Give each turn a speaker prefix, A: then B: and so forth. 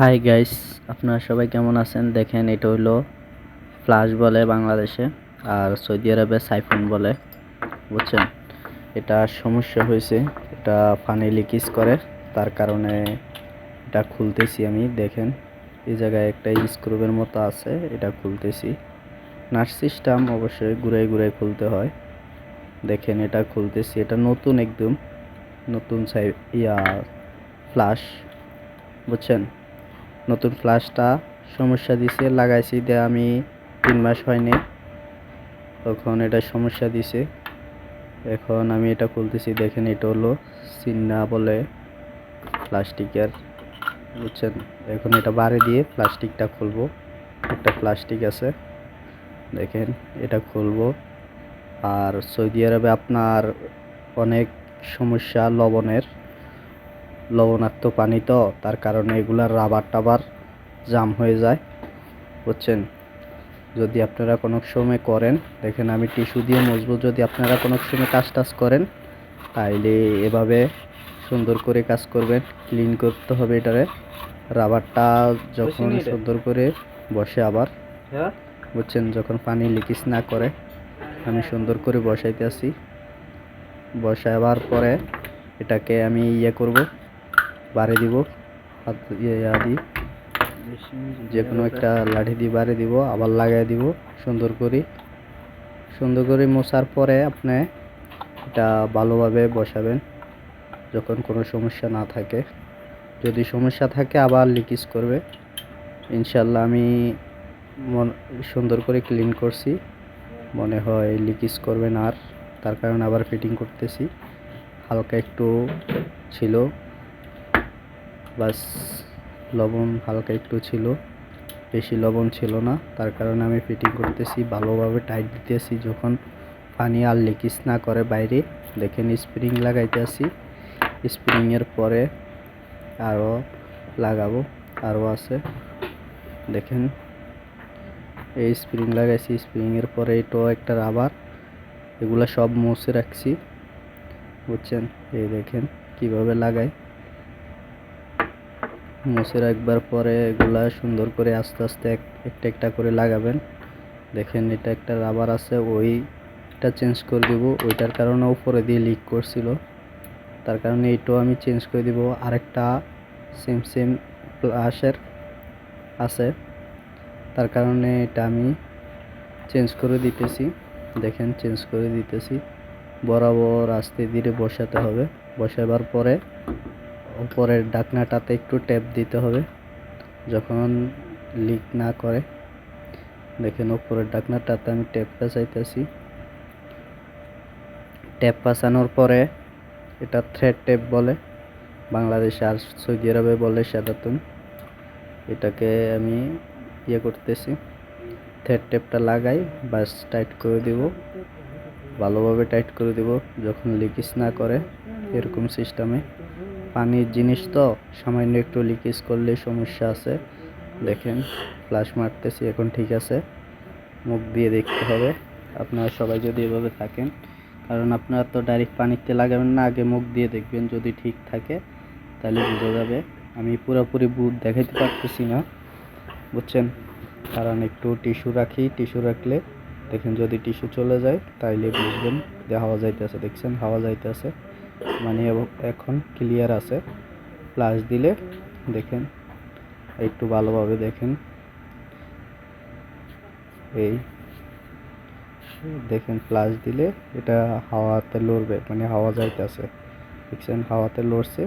A: Hi guys আপনারা সবাই কেমন আছেন? দেখেন, এটা হইল ফ্লাশ বলে বাংলাদেশে আর সৌদি আরবে সাইফোন বলে, বুঝছেন? এটা সমস্যা হয়েছে, এটা পানি লিকেজ করে, তার কারণে এটা খুলতেছি আমি, দেখেন। এই জায়গায় একটা স্ক্রুবের মতো আছে, এটা খুলতেছি। নাট সিস্টেম অবশ্যই ঘুরে ঘুরে খুলতে হয়। দেখেন, এটা খুলতেছি, এটা নতুন একদম, নতুন সাই, ইয়া ফ্লাশ বুঝছেন? নতুন ফ্লাশটা সমস্যা দিছে, লাগাইছি দিয়ে আমি তিন মাস হয়নি। তখন এটা সমস্যা দিছে। এখন আমি এটা খুলতেছি, দেখেন এটা হলো সিন্না বলে প্লাস্টিকের, বুঝছেন? এখন এটা বারে দিয়ে প্লাস্টিকটা খুলবো। একটা প্লাস্টিক আছে, দেখেন, এটা খুলবো। আর সৌদি আরবে আপনার অনেক সমস্যা লবণের। লবণাক্ত পানি তো তার কারণে এগুলার রাবার টাবার জাম হয়ে যায় বুঝছেন? যদি আপনারা কোনো সময় করেন দেখেন আমি টিস্যু দিয়ে মজবুত যদি আপনারা কোনো সময় কাজ টাজ করেন তাইলে এভাবে সুন্দর করে কাজ করবেন ক্লিন করতে হবে এটারে রাবারটা যখন সুন্দর করে বসে আবার বুঝছেন? যখন পানি লিকেজ না করে আমি সুন্দর করে বসাইতে আসি বসাবার পরে এটাকে আমি ইয়ে করব বাড়ি দিব। হাত ইয়ে দিই। যে কোনো একটা লাঠি দিয়ে বাড়ি দিব, আবার লাগাই দিব, সুন্দর করে। সুন্দর করে মোছার পরে আপনি এটা ভালোভাবে বসাবেন, যখন কোনো সমস্যা না থাকে। যদি সমস্যা থাকে, আবার লিকেজ করবে। ইনশাল্লাহ আমি সুন্দর করে ক্লিন করছি। মনে হয় লিকেজ করবে না আর, তার কারণে আবার ফিটিং করতেছি। হালকা একটু ছিল। বাস লবণ হালকা একটু ছিল, বেশি লবণ ছিল না। তার কারণে আমি ফিটিং করতেছি, ভালোভাবে টাইট দিতেছি। যখন পানি আর লিকেজ না করে বাইরে, দেখেন স্প্রিং লাগাইতে আসি স্প্রিংয়ের পরে আরও লাগাবো আরও আছে। দেখেন, এই স্প্রিং লাগাইছি স্প্রিংয়ের পরে এটাও একটা রাবার এগুলো সব মুছে রাখছি। বুঝছেন? এই দেখেন, কীভাবে লাগাই। মুছে রাখবার পরে এগুলা সুন্দর করে আস্তে আস্তে এক- একটা একটা করে লাগাবেন। দেখেন এটা একটা রাবার আছে, ওইটা চেঞ্জ করে দিব। ওইটার কারণে উপরে দিয়ে লিক করছিল। তার কারণে এটাও আমি চেঞ্জ করে দিব। আরেকটা সেম সেম প্লাসের আছে। তার কারণে এটা আমি চেঞ্জ করে দিতেছি। দেখেন চেঞ্জ করে দিতেছি। বরাবর আস্তে ধীরে বসাতে হবে। বসাবার পরে উপরের ডাকনাটাতে একটু ট্যাপ দিতে হবে। যখন লিক না করে, দেখেন উপরের ডাকনাটাতে আমি ট্যাপ পেঁচাইতেছি। ট্যাপ পাচানোর পরে এটা থ্রেড টেপ বলে, বাংলাদেশে আর সৌদি আরবে বলে সাদাতুন। এটাকে আমি ইয়ে করতেছি। থ্রেড টেপটা লাগাই বাস টাইট করে দিব। ভালোভাবে টাইট করে দিব, যখন লিকেজ না করে, এরকম সিস্টেমে পানির জিনিস তো, সামান্য একটু লিকেজ করলে সমস্যা আছে। দেখেন ফ্লাশ মারতেছি, এখন ঠিক আছে। মুখ দিয়ে দেখতে হবে। আপনারা সবাই যদি এভাবে থাকেন, কারণ আপনারা তো ডাইরেক্ট পানিতে লাগাবেন না, আগে মুখ দিয়ে দেখবেন যদি ঠিক থাকে, তাহলে বোঝা যাবে। আমি পুরোপুরি বুট দেখাইতে পারতেছি না, বুঝছেন? কারণ একটু টিস্যু রাখি টিস্যু রাখলে দেখেন যদি টিস্যু চলে যায়, তাইলে বুঝবেন যে হাওয়া যাইতেছে, দেখছেন? হাওয়া যাইতেছে। মানে এখন ক্লিয়ার আছে। প্লাস দিলে দেখেন, একটু ভালোভাবে দেখেন। এই দেখেন প্লাস দিলে এটা হাওয়াতে লড়বে মানে হাওয়া যাইতেছে। দেখছেন হাওয়াতে লড়ছে।